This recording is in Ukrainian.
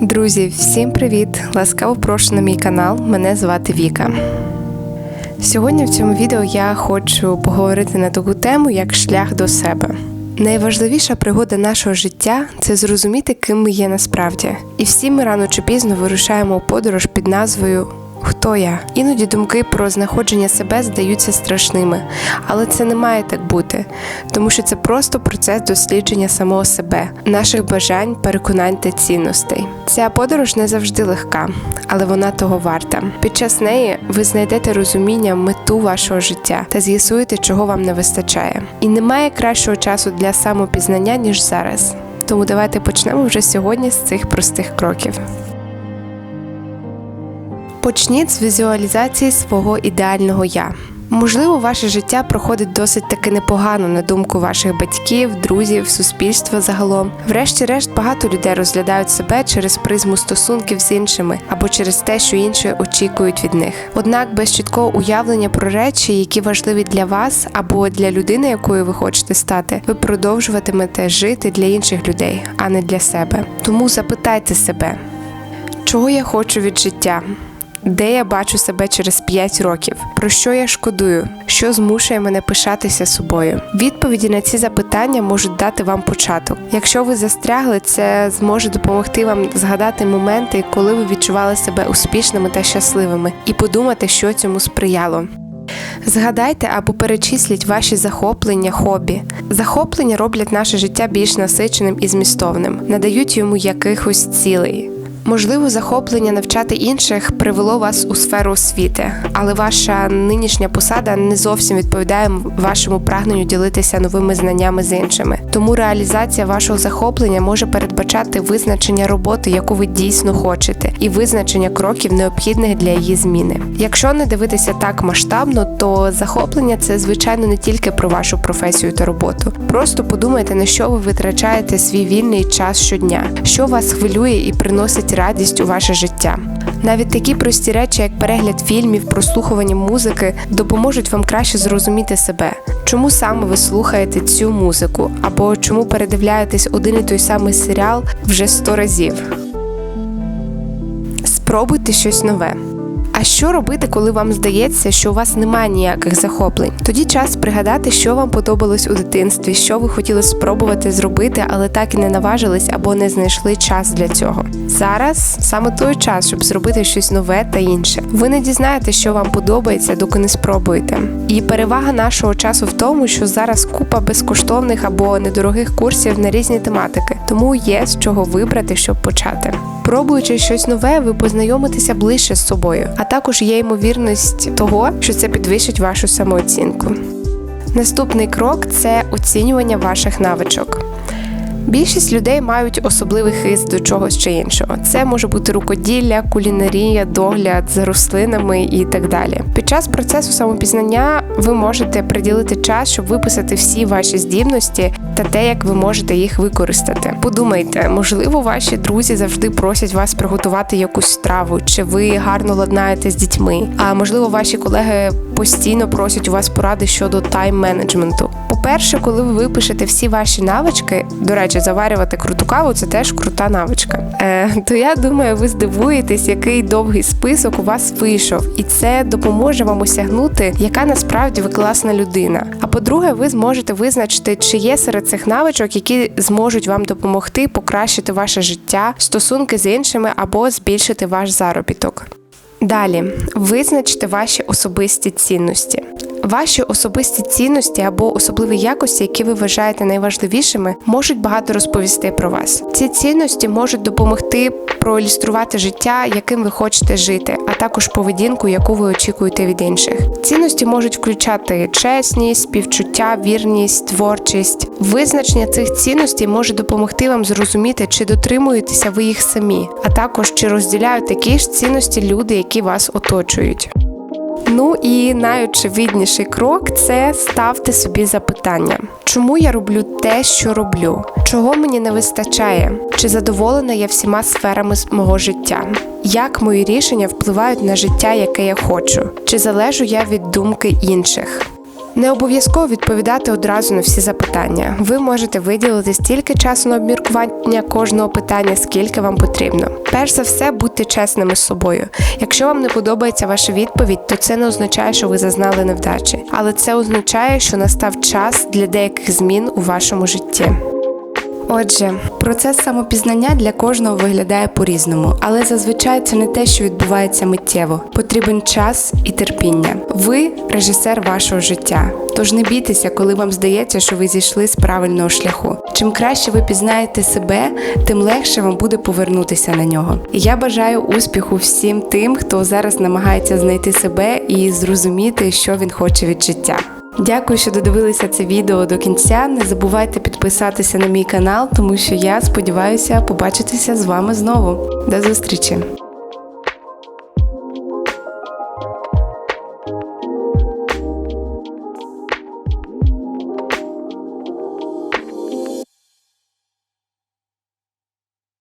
Друзі, всім привіт! Ласкаво прошу на мій канал. Мене звати Віка. Сьогодні в цьому відео я хочу поговорити на таку тему, як шлях до себе. Найважливіша пригода нашого життя це зрозуміти, ким ми є насправді. І всі ми рано чи пізно вирушаємо у подорож під назвою Хто я? Іноді думки про знаходження себе здаються страшними, але це не має так бути, тому що це просто процес дослідження самого себе, наших бажань, переконань та цінностей. Ця подорож не завжди легка, але вона того варта. Під час неї ви знайдете розуміння, мету вашого життя та з'ясуєте, чого вам не вистачає. І немає кращого часу для самопізнання ніж зараз. Тому давайте почнемо вже сьогодні з цих простих кроків. Почніть з візуалізації свого ідеального я. Можливо, ваше життя проходить досить таки непогано на думку ваших батьків, друзів, суспільства загалом. Врешті-решт, багато людей розглядають себе через призму стосунків з іншими або через те, що інші очікують від них. Однак без чіткого уявлення про речі, які важливі для вас або для людини, якою ви хочете стати, ви продовжуватимете жити для інших людей, а не для себе. Тому запитайте себе, чого я хочу від життя. Де я бачу себе через 5 років? Про що я шкодую? Що змушує мене пишатися собою? Відповіді на ці запитання можуть дати вам початок. Якщо ви застрягли, це зможе допомогти вам згадати моменти, коли ви відчували себе успішними та щасливими, і подумати, що цьому сприяло. Згадайте або перечисліть ваші захоплення, хобі. Захоплення роблять наше життя більш насиченим і змістовним, надають йому якихось цілей. Можливо, захоплення навчати інших привело вас у сферу освіти, але ваша нинішня посада не зовсім відповідає вашому прагненню ділитися новими знаннями з іншими. Тому реалізація вашого захоплення може передбачати визначення роботи, яку ви дійсно хочете, і визначення кроків необхідних для її зміни. Якщо не дивитися так масштабно, то захоплення це звичайно не тільки про вашу професію та роботу. Просто подумайте, на що ви витрачаєте свій вільний час щодня, що вас хвилює і приносить радість у ваше життя. Навіть такі прості речі, як перегляд фільмів, прослухування музики, допоможуть вам краще зрозуміти себе, чому саме ви слухаєте цю музику, або чому передивляєтесь один і той самий серіал вже сто разів. Спробуйте щось нове. А що робити, коли вам здається, що у вас немає ніяких захоплень? Тоді час пригадати, що вам подобалось у дитинстві, що ви хотіли спробувати зробити, але так і не наважились або не знайшли час для цього. Зараз саме той час, щоб зробити щось нове та інше. Ви не дізнаєте, що вам подобається, доки не спробуєте. І перевага нашого часу в тому, що зараз купа безкоштовних або недорогих курсів на різні тематики, тому є з чого вибрати, щоб почати. Пробуючи щось нове, ви познайомитеся ближче з собою, а також є ймовірність того, що це підвищить вашу самооцінку. Наступний крок це оцінювання ваших навичок. Більшість людей мають особливий хист до чогось чи іншого. Це може бути рукоділля, кулінарія, догляд за рослинами і так далі. Час процесу самопізнання ви можете приділити час, щоб виписати всі ваші здібності та те, як ви можете їх використати. Подумайте, можливо, ваші друзі завжди просять вас приготувати якусь страву, чи ви гарно ладнаєте з дітьми. А можливо, ваші колеги постійно просять у вас поради щодо тайм-менеджменту. По-перше, коли ви випишете всі ваші навички, до речі, заварювати круту каву це теж крута навичка. Е, То я думаю, ви здивуєтесь, який довгий список у вас вийшов, і це допоможе вам осягнути, яка насправді ви класна людина. А по-друге, ви зможете визначити, чи є серед цих навичок, які зможуть вам допомогти покращити ваше життя, стосунки з іншими або збільшити ваш заробіток. Далі визначте ваші особисті цінності. Ваші особисті цінності або особливі якості, які ви вважаєте найважливішими, можуть багато розповісти про вас. Ці цінності можуть допомогти проілюструвати життя, яким ви хочете жити, а також поведінку, яку ви очікуєте від інших. Цінності можуть включати чесність, співчуття, вірність, творчість. Визначення цих цінностей може допомогти вам зрозуміти, чи дотримуєтеся ви їх самі, а також чи розділяють такі ж цінності люди, які вас оточують. Ну і найочевидніший крок це ставте собі запитання, чому я роблю те, що роблю, чого мені не вистачає, чи задоволена я всіма сферами мого життя, як мої рішення впливають на життя, яке я хочу, чи залежу я від думки інших. Не обов'язково відповідати одразу на всі запитання. Ви можете виділити стільки часу на обміркування кожного питання, скільки вам потрібно. Перш за все, будьте чесними з собою. Якщо вам не подобається ваша відповідь, то це не означає, що ви зазнали невдачі, але це означає, що настав час для деяких змін у вашому житті. Отже, процес самопізнання для кожного виглядає по-різному, але зазвичай це не те, що відбувається миттєво. Потрібен час і терпіння. Ви режисер вашого життя. Тож не бійтеся, коли вам здається, що ви зійшли з правильного шляху. Чим краще ви пізнаєте себе, тим легше вам буде повернутися на нього. Я бажаю успіху всім тим, хто зараз намагається знайти себе і зрозуміти, що він хоче від життя. Дякую, що додивилися це відео до кінця. Не забувайте підписатися на мій канал, тому що я сподіваюся побачитися з вами знову. До зустрічі!